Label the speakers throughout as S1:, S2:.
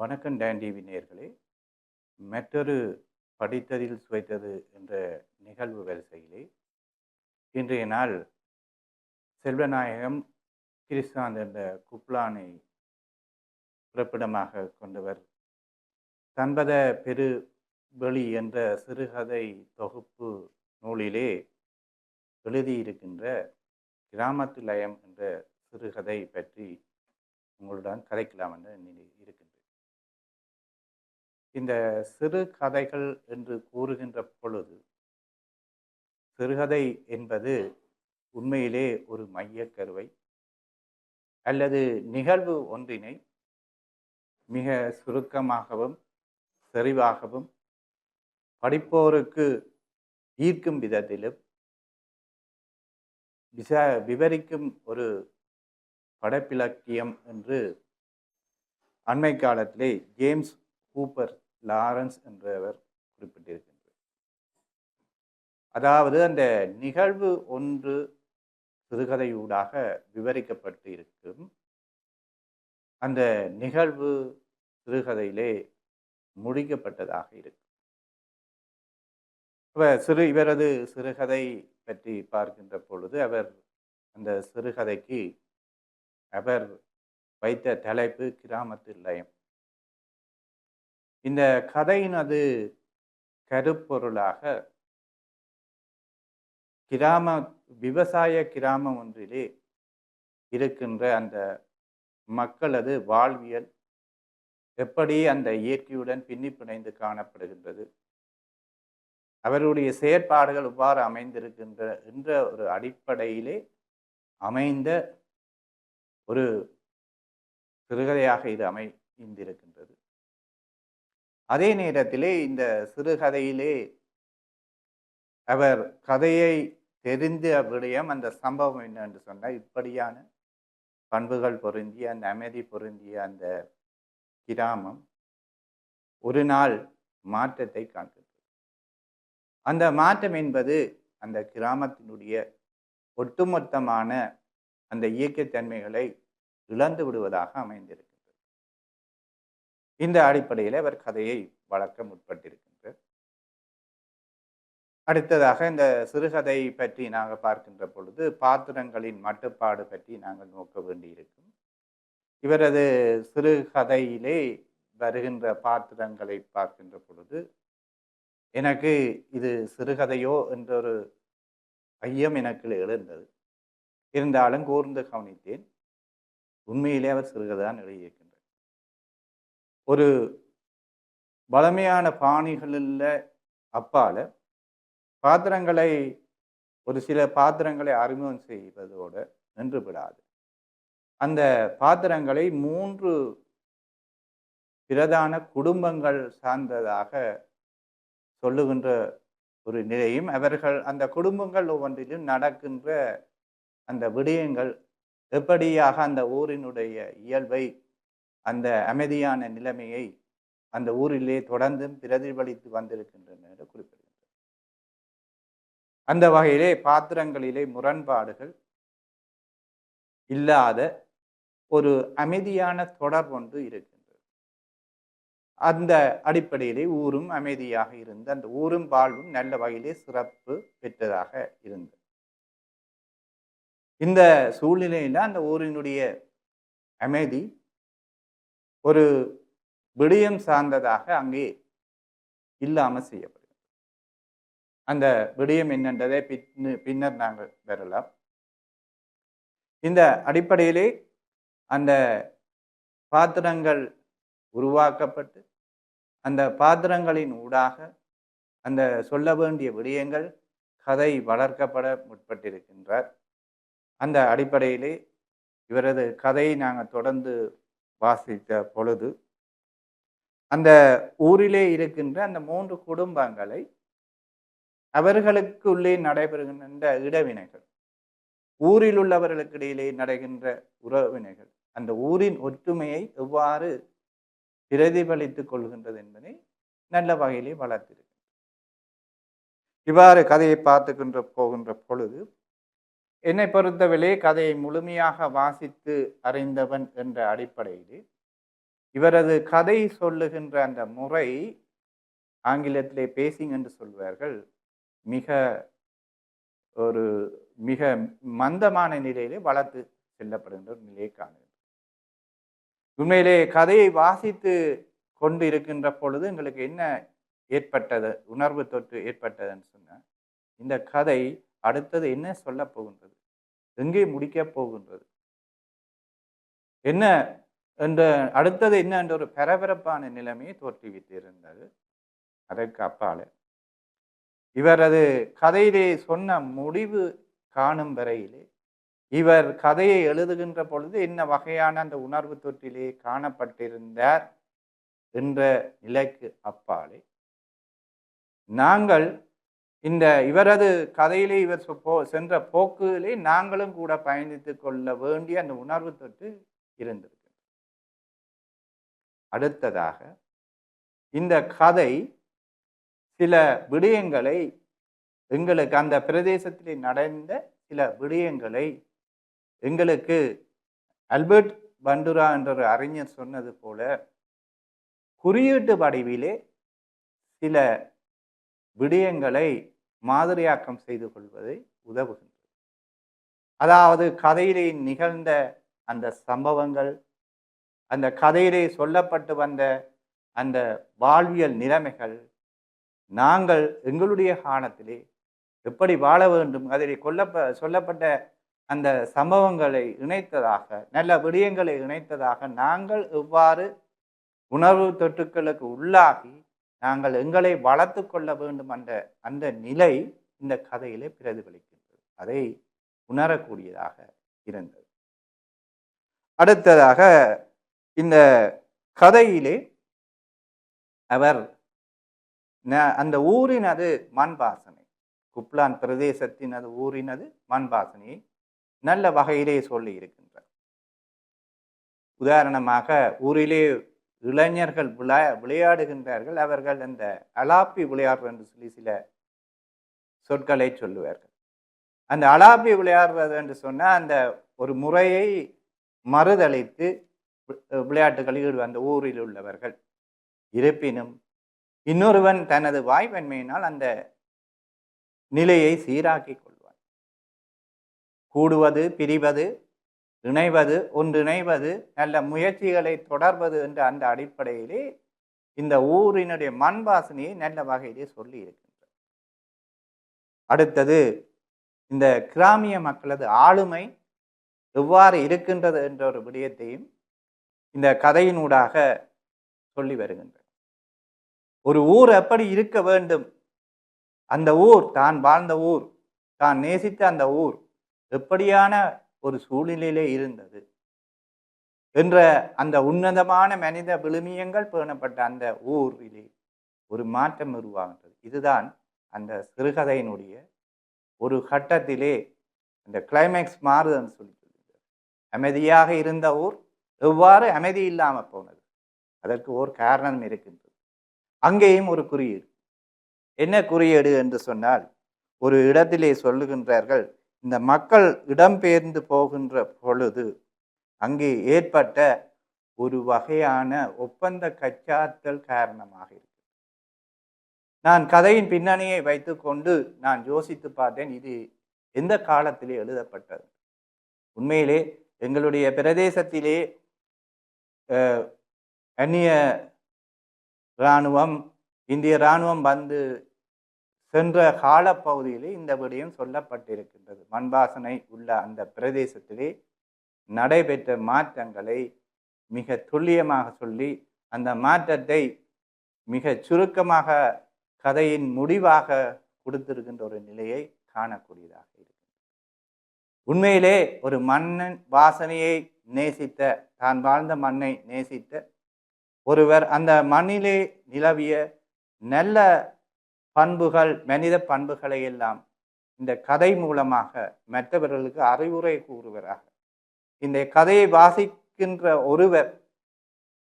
S1: வணக்கம் டேண்டி டிவி நேயர்களே. மற்றொரு படித்ததில் சுவைத்தது என்ற நிகழ்வு வரிசையிலே இன்றைய நாள் செல்வநாயகம் கிறிஸ்தாந்த் என்ற குப்லானை பிறப்பிடமாக கொண்டவர். தன்பத பெரு வெளி என்ற சிறுகதை தொகுப்பு நூலிலே எழுதியிருக்கின்ற கிராமத்து லயம் என்ற சிறுகதை பற்றி உங்களுடன் கதைக்கலாம் என்று இருக்கிறேன் இந்த சிறு கதைகள் என்று கூறுகின்ற பொழுது சிறுகதை என்பது உண்மையிலே ஒரு மையக்கருவை அல்லது நிகழ்வு ஒன்றினை மிக சுருக்கமாகவும் செறிவாகவும் படிப்போருக்கு ஈர்க்கும் விதத்திலும் விச விவரிக்கும் ஒரு படைப்பிலக்கியம் என்று அண்மை காலத்திலே ஜேம்ஸ் கூப்பர் லாரன்ஸ் என்றவர் குறிப்பிட்டிருக்கின்றார் அதாவது அந்த நிகழ்வு ஒன்று சிறுகதையூடாக விவரிக்கப்பட்டு இருக்கும் அந்த நிகழ்வு சிறுகதையிலே முடிக்கப்பட்டதாக இருக்கும். அவர் சிறு இவரது சிறுகதை பற்றி பார்க்கின்ற பொழுது அவர் அந்த சிறுகதைக்கு அவர் வைத்த தலைப்பு கிராமத்து லயம். இந்த கதையினது கருப்பொருளாக கிராம விவசாய கிராமம் ஒன்றிலே இருக்கின்ற அந்த மக்களது வாழ்வியல் எப்படி அந்த இயற்கையுடன் பின்னி பிணைந்து காணப்படுகின்றது. அவருடைய செயற்பாடுகள் இவ்வாறு அமைந்திருக்கின்ற என்ற ஒரு அடிப்படையிலே அமைந்த ஒரு சிறுகதையாக இது அமைந்திருக்கின்றது. அதே நேரத்திலே இந்த சிறுகதையிலே அவர் கதையை தெரிந்து விடயம் அந்த சம்பவம் என்ன என்று சொன்னால் இப்படியான பண்புகள் பொருந்திய அந்த அமைதி பொருந்திய அந்த கிராமம் ஒரு நாள் மாற்றத்தை காண்கிறது. அந்த மாற்றம் என்பது அந்த கிராமத்தினுடைய ஒட்டுமொத்தமான அந்த இயக்கத்தன்மைகளை இழந்து விடுவதாக அமைந்திருக்கு இந்த அடிப்படையில் அவர் கதையை வளர்க்க முற்பட்டிருக்கின்றார். அடுத்ததாக இந்த சிறுகதை பற்றி நாங்கள் பார்க்கின்ற பொழுது பாத்திரங்களின் மட்டுப்பாடு பற்றி நாங்கள் நோக்க வேண்டியிருக்கும். இவரது சிறுகதையிலே வருகின்ற பாத்திரங்களை பார்க்கின்ற பொழுது எனக்கு இது சிறுகதையோ என்ற ஒரு ஐயம் எனக்கு எழுந்தது. இருந்தாலும் கூர்ந்து கவனித்தேன். உண்மையிலே அவர் சிறுகதான் எழுதியிருக்கின்றார் ஒரு பலமையான பாணிகளில் அப்பால் பாத்திரங்களை ஒரு சில பாத்திரங்களை அறிமுகம் செய்வதோடு நின்று விடாது அந்த பாத்திரங்களை மூன்று பிரதான குடும்பங்கள் சார்ந்ததாக சொல்லுகின்ற ஒரு நிலையும் அவர்கள் அந்த குடும்பங்கள் ஒவ்வொன்றிலும் நடக்கின்ற அந்த விடயங்கள் எப்படியாக அந்த ஊரினுடைய இயல்பை அந்த அமைதியான நிலைமையை அந்த ஊரிலே தொடர்ந்தும் பிரதிபலித்து வந்திருக்கின்றன என்று குறிப்பிடுகின்றனர் அந்த வகையிலே பாத்திரங்களிலே முரண்பாடுகள் இல்லாத ஒரு அமைதியான தொடர்பு ஒன்று இருக்கின்றது. அந்த அடிப்படையிலே ஊரும் அமைதியாக இருந்து அந்த ஊரும் வாழ்வும் நல்ல வகையிலே சிறப்பு பெற்றதாக இருந்தது. இந்த சூழ்நிலையில் அந்த ஊரினுடைய அமைதி ஒரு விடயம் சார்ந்ததாக அங்கே இல்லாமல் செய்யப்படுகிறது. அந்த விடயம் என்னன்றதை பின்னு பின்னர் நாங்கள் பெறலாம். இந்த அடிப்படையிலே அந்த பாத்திரங்கள் உருவாக்கப்பட்டு அந்த பாத்திரங்களின் ஊடாக அந்த சொல்ல வேண்டிய விடயங்கள் கதை வளர்க்கப்பட முற்பட்டிருக்கின்றார். அந்த அடிப்படையிலே இவரது கதையை நாங்கள் தொடர்ந்து வாசித்த பொழுது அந்த ஊரிலே இருக்கின்ற அந்த மூன்று குடும்பங்களை அவர்களுக்குள்ளே நடைபெறுகின்ற இடவினைகள் ஊரில் உள்ளவர்களுக்கு இடையிலே நடைகின்ற உறவினைகள் அந்த ஊரின் ஒற்றுமையை எவ்வாறு பிரதிபலித்துக் கொள்கின்றது என்பதை நல்ல வகையிலே வளர்த்திருக்கின்றது இவ்வாறு கதையை பார்த்துக்கின்ற போகின்ற பொழுது என்னை பொறுத்தவரை கதையை முழுமையாக வாசித்து அறிந்தவன் என்ற அடிப்படையில் இவரது கதை சொல்லுகின்ற அந்த முறை ஆங்கிலத்திலே பேசிங் என்று சொல்வார்கள் மிக ஒரு மிக மந்தமான நிலையிலே வளர்த்து செல்லப்படுகின்ற ஒரு நிலையை காணுகிறது. உண்மையிலே கதையை வாசித்து கொண்டு இருக்கின்ற பொழுது எங்களுக்கு என்ன ஏற்பட்டது உணர்வு தொற்று ஏற்பட்டதுன்னு சொன்னால் இந்த கதை அடுத்தது என்ன சொல்ல போகின்றது? எங்கே முடிக்க போகின்றது? என்ன என்ற அடுத்தது என்ன என்ற ஒரு பரபரப்பான நிலைமையை தோற்றுவித்திருந்தது. அதற்கு அப்பால. இவரது கதையிலே சொன்ன முடிவு காணும் வரையிலே இவர் கதையை எழுதுகின்ற பொழுது என்ன வகையான அந்த உணர்வு தொற்றிலே காணப்பட்டிருந்தார் என்ற நிலைக்கு அப்பாலே. நாங்கள் இந்த இவரது கதையிலே இவர் போ சென்ற போக்குகளே நாங்களும் கூட பயணித்து கொள்ள வேண்டிய அந்த உணர்வு தொட்டு இருந்திருக்கு. அடுத்ததாக இந்த கதை சில விடயங்களை எங்களுக்கு அந்த பிரதேசத்திலே நடந்த சில விடயங்களை எங்களுக்கு அல்பர்ட் பண்டுரா என்ற ஒரு அறிஞர் சொன்னது போல குறியீட்டு வடிவிலே சில விடயங்களை மாதிரியாக்கம் செய்து கொள்வதை உதவுகின்றது. அதாவது கதையிலே நிகழ்ந்த அந்த சம்பவங்கள் அந்த கதையிலே சொல்லப்பட்டு வந்த அந்த வாழ்வியல் நிலைமைகள் நாங்கள் எங்களுடைய காலத்திலே எப்படி வாழ வேண்டும் அதில் கொல்லப்ப சொல்லப்பட்ட அந்த சம்பவங்களை இணைத்ததாக நல்ல விடயங்களை இணைத்ததாக நாங்கள் எவ்வாறு உணர்வு தொற்றுக்களுக்கு உள்ளாகி நாங்கள் எங்களை வளர்த்து கொள்ள வேண்டும் என்ற அந்த நிலை இந்த கதையிலே பிரதிபலிக்கின்றது. அதை உணரக்கூடியதாக இருந்தது. அடுத்ததாக இந்த கதையிலே அவர் ந- அந்த ஊரினது மண்பாசனை. குப்லான் குப்லான் பிரதேசத்தினது ஊரினது மண்பாசனையை நல்ல வகையிலே சொல்லி இருக்கின்றார். உதாரணமாக ஊரிலே இளைஞர்கள் விளா விளையாடுகின்றார்கள். அவர்கள் அந்த அலாப்பி விளையாடுற என்று சொல்லி சில சொற்களை சொல்லுவார்கள். அந்த அலாப்பி விளையாடுறது என்று சொன்னால் அந்த ஒரு முறையை மறுதளித்து விளையாட்டுகளில் ஈடுபட அந்த ஊரில் உள்ளவர்கள். இருப்பினும் இன்னொருவன் தனது வாய்வன்மையினால் அந்த நிலையை சீராக்கி கொள்வான். கூடுவது பிரிவது இணைவது ஒன்றிணைவது நல்ல முயற்சிகளை தொடர்வது என்ற அந்த அடிப்படையிலே இந்த ஊரினுடைய மண் வாசனையை நல்ல வகையிலே சொல்லி இருக்கின்றது. அடுத்தது இந்த கிராமிய மக்களது ஆளுமை எவ்வாறு இருக்கின்றது என்ற ஒரு விடயத்தையும் இந்த கதையினூடாக சொல்லி வருகின்றது. ஒரு ஊர் எப்படி இருக்க வேண்டும்? அந்த ஊர் தான் வாழ்ந்த ஊர் தான் நேசித்த அந்த ஊர் எப்படியான ஒரு சூழ்நிலையிலே இருந்தது. என்ற அந்த உன்னதமான மனித விழுமியங்கள் பேணப்பட்ட அந்த ஊரிலே ஒரு மாற்றம் உருவாகின்றது. இதுதான் அந்த சிறுகதையினுடைய ஒரு கட்டத்திலே அந்த கிளைமேக்ஸ் மாறுதுன்னு சொல்லி சொல்லுகிறார் அமைதியாக இருந்த ஊர் எவ்வாறு அமைதி இல்லாமல் போனது? அதற்கு ஒரு காரணம் இருக்கின்றது. அங்கேயும் ஒரு குறியீடு. என்ன குறியீடு என்று சொன்னால் ஒரு இடத்திலே சொல்லுகின்றார்கள் இந்த மக்கள் இடம்பெயர்ந்து போகின்ற பொழுது அங்கே ஏற்பட்ட ஒரு வகையான ஒப்பந்த கச்சாத்தல் காரணமாக இருக்கு. நான் கதையின் பின்னணியை வைத்துக்கொண்டு நான் யோசித்து பார்த்தேன் இது எந்த காலத்திலே எழுதப்பட்டது? உண்மையிலே எங்களுடைய பிரதேசத்திலே அந்நிய இராணுவம் இந்திய இராணுவம் வந்து சென்ற காலப்பகுதியிலே இந்த விடயம் சொல்லப்பட்டிருக்கின்றது. மண்பாசனை உள்ள அந்த பிரதேசத்திலே நடைபெற்ற மாற்றங்களை மிக துல்லியமாக சொல்லி அந்த மாற்றத்தை மிக சுருக்கமாக கதையின் முடிவாக கொடுத்திருக்கின்ற ஒரு நிலையை காணக்கூடியதாக இருக்கு உண்மையிலே ஒரு மன்னன் வாசனையை நேசித்த தான் வாழ்ந்த மண்ணை நேசித்த ஒருவர் அந்த மண்ணிலே நிலவிய நல்ல பண்புகள் மனித பண்புகளை எல்லாம் இந்த கதை மூலமாக மற்றவர்களுக்கு அறிவுரை கூறுவராக. இந்த கதையை வாசிக்கின்ற ஒருவர்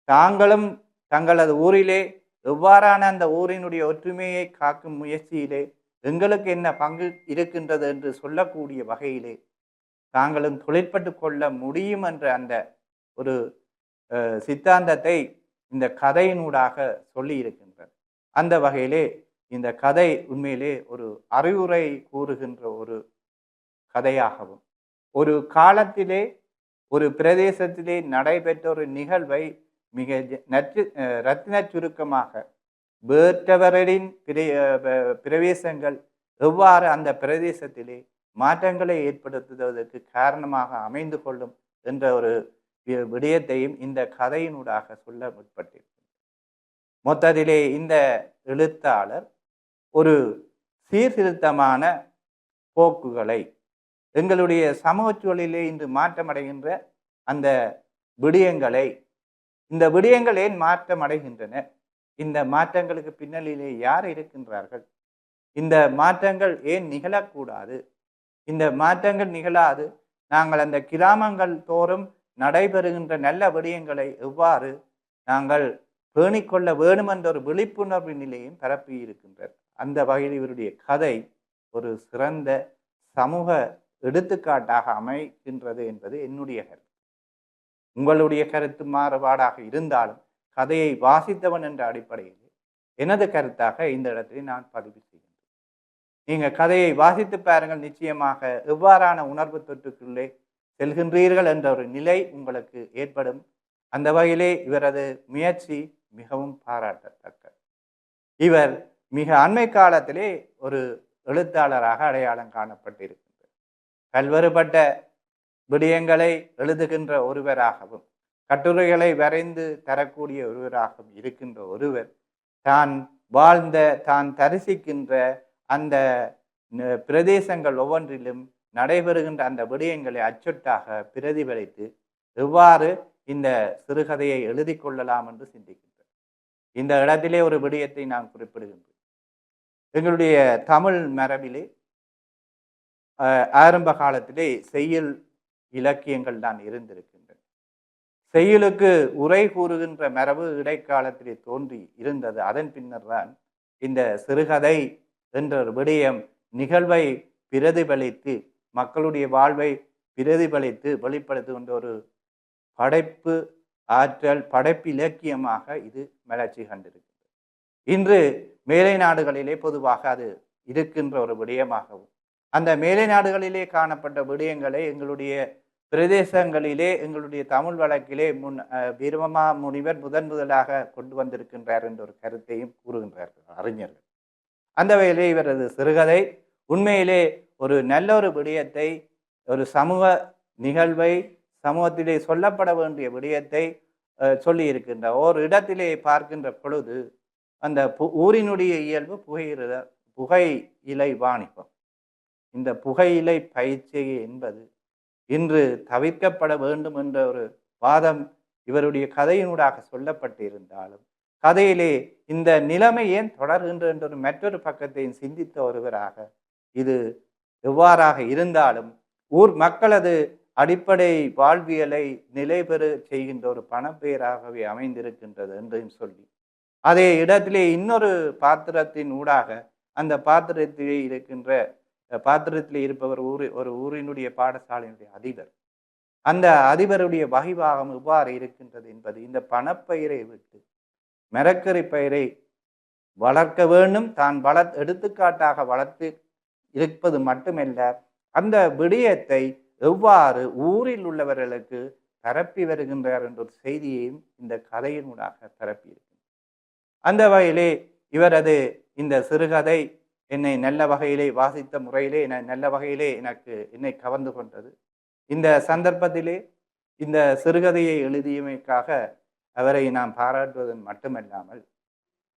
S1: தாங்களும் தங்களது ஊரிலே எவ்வாறான அந்த ஊரினுடைய ஒற்றுமையை காக்கும் முயற்சியிலே எங்களுக்கு என்ன பங்கு இருக்கின்றது என்று சொல்லக்கூடிய வகையிலே தாங்களும் தொழிற்பட்டு கொள்ள முடியும் என்ற அந்த ஒரு சித்தாந்தத்தை இந்த கதையினூடாக சொல்லி இருக்கின்றது அந்த வகையிலே இந்த கதை உண்மையிலே ஒரு அறிவுரை கூறுகின்ற ஒரு கதையாகவும் ஒரு காலத்திலே ஒரு பிரதேசத்திலே நடைபெற்ற ஒரு நிகழ்வை மிக நச்சு ரத்தின சுருக்கமாக வேற்றவரின் பிரே பிரவேசங்கள் எவ்வாறு அந்த பிரதேசத்திலே மாற்றங்களை ஏற்படுத்துவதற்கு காரணமாக அமைந்து கொள்ளும் என்ற ஒரு வி- விடயத்தையும் இந்த கதையினூடாக சொல்ல முற்பட்டிருக்கிறது மொத்தத்திலே இந்த எழுத்தாளர் ஒரு சீர்திருத்தமான போக்குகளை எங்களுடைய சமூக சூழலிலே இன்று மாற்றமடைகின்ற அந்த விடயங்களை இந்த விடயங்கள் ஏன் மாற்றம் அடைகின்றன இந்த மாற்றங்களுக்கு பின்னணியிலே யார் இருக்கின்றார்கள்? இந்த மாற்றங்கள் ஏன் நிகழக்கூடாது? இந்த மாற்றங்கள் நிகழாது நாங்கள் அந்த கிராமங்கள் தோறும் நடைபெறுகின்ற நல்ல விடயங்களை எவ்வாறு நாங்கள் பேணிக்கொள்ள வேண்டும் என்ற ஒரு விழிப்புணர்வு நிலையும் பரப்பி இருக்கின்றார் அந்த வகையில் இவருடைய கதை ஒரு சிறந்த சமூக எடுத்துக்காட்டாக அமைகின்றது என்பது என்னுடைய கருத்து. உங்களுடைய கருத்து மாறுபாடாக இருந்தாலும் கதையை வாசித்தவன் என்ற அடிப்படையில் எனது கருத்தாக இந்த இடத்தை நான் பதிவு செய்கின்றேன். நீங்கள் கதையை வாசித்து பாருங்கள். நிச்சயமாக எவ்வாறான உணர்வு தொற்றுக்குள்ளே செல்கின்றீர்கள் என்ற ஒரு நிலை உங்களுக்கு ஏற்படும். அந்த வகையிலே இவரது முயற்சி மிகவும் பாராட்டத்தக்கது. இவர் மிக அண்மை காலத்திலே ஒரு எழுத்தாளராக அடையாளம் காணப்பட்டிருக்கின்றது. பல்வேறுபட்ட விடயங்களை எழுதுகின்ற ஒருவராகவும் கட்டுரைகளை வரைந்து தரக்கூடிய ஒருவராகவும் இருக்கின்ற ஒருவர் தான் வாழ்ந்த தான் தரிசிக்கின்ற அந்த பிரதேசங்கள் ஒவ்வொன்றிலும் நடைபெறுகின்ற அந்த விடயங்களை அச்சொட்டாக பிரதிபலித்து எவ்வாறு இந்த சிறுகதையை எழுதி கொள்ளலாம் என்று சிந்திக்கின்றார் இந்த இடத்திலே ஒரு விடயத்தை நான் குறிப்பிடுகின்றேன். எங்களுடைய தமிழ் மரபிலே ஆரம்ப காலத்திலே செய்யுள் இலக்கியங்கள் தான் இருந்திருக்கின்றன. செய்யலுக்கு உரை கூறுகின்ற மரபு இடைக்காலத்திலே தோன்றி இருந்தது. அதன் பின்னர் தான் இந்த சிறுகதை என்ற ஒரு விடயம் நிகழ்வை பிரதிபலித்து மக்களுடைய வாழ்வை பிரதிபலித்து வெளிப்படுத்துகின்ற ஒரு படைப்பு ஆற்றல் படைப்பு இலக்கியமாக இது மலர்ச்சி கண்டிருக்கு இன்று மேலை நாடுகளிலே பொதுவாக அது இருக்கின்ற ஒரு விடயமாகவும் அந்த மேலை நாடுகளிலே காணப்பட்ட விடயங்களை எங்களுடைய பிரதேசங்களிலே எங்களுடைய தமிழ் வழக்கிலே முன் அஹ், முனிவர் முதன் முதலாக கொண்டு வந்திருக்கின்றார் என்ற ஒரு கருத்தையும் கூறுகின்றார்கள் அறிஞர்கள். அந்த வகையிலே இவரது சிறுகதை உண்மையிலே ஒரு நல்ல ஒரு விடயத்தை ஒரு சமூக நிகழ்வை சமூகத்திலே சொல்லப்பட வேண்டிய விடயத்தை சொல்லியிருக்கின்ற சொல்லி இருக்கின்ற ஒரு இடத்திலே பார்க்கின்ற பொழுது அந்த பு- ஊரினுடைய இயல்பு புகையில புகை இலை வாணிபம். இந்த புகையிலை பயிற்சி என்பது இன்று தவிர்க்கப்பட வேண்டும் என்ற ஒரு வாதம் இவருடைய கதையினூடாக சொல்லப்பட்டிருந்தாலும் கதையிலே இந்த நிலைமை ஏன் தொடர்கின்ற என்ற ஒரு மற்றொரு பக்கத்தையும் சிந்தித்த ஒருவராக இது எவ்வாறாக இருந்தாலும் ஊர் மக்களது அடிப்படை வாழ்வியலை நிலைபெற செய்கின்ற ஒரு பணப்பெயராகவே அமைந்திருக்கின்றது என்றும் சொல்லி அதே இடத்திலே இன்னொரு பாத்திரத்தின் ஊடாக அந்த பாத்திரத்திலே இருக்கின்ற பாத்திரத்தில் இருப்பவர் ஊரு ஒரு ஊரினுடைய பாடசாலையினுடைய அதிபர். அந்த அதிபருடைய வகைவாகம் எவ்வாறு இருக்கின்றது என்பது இந்த பணப்பயிரை விட்டு மரக்கறி பயிரை வளர்க்க வேண்டும் தான் வளர் எடுத்துக்காட்டாக வளர்த்து இருப்பது மட்டுமல்ல அந்த விடயத்தை எவ்வாறு ஊரில் உள்ளவர்களுக்கு பரப்பி வருகின்றார் என்ற ஒரு செய்தியையும் இந்த கதையினூடாக ஊடாக பரப்பியிருக்கிறார் அந்த வகையிலே இவரது இந்த சிறுகதை என்னை நல்ல வகையிலே வாசித்த முறையிலே என நல்ல வகையிலே எனக்கு என்னை கவர்ந்து கொண்டது. இந்த சந்தர்ப்பத்திலே இந்த சிறுகதையை எழுதியமைக்காக அவரை நாம் பாராட்டுவதன் மட்டுமல்லாமல்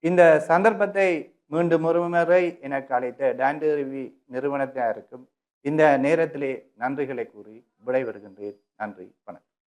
S1: இந்த சந்தர்ப்பத்தை மீண்டும் ஒரு முறை எனக்கு அழைத்த டாண்டருவி நிறுவனத்தினருக்கும் இந்த நேரத்திலே நன்றிகளை கூறி விடைபெறுகின்றேன். நன்றி வணக்கம்.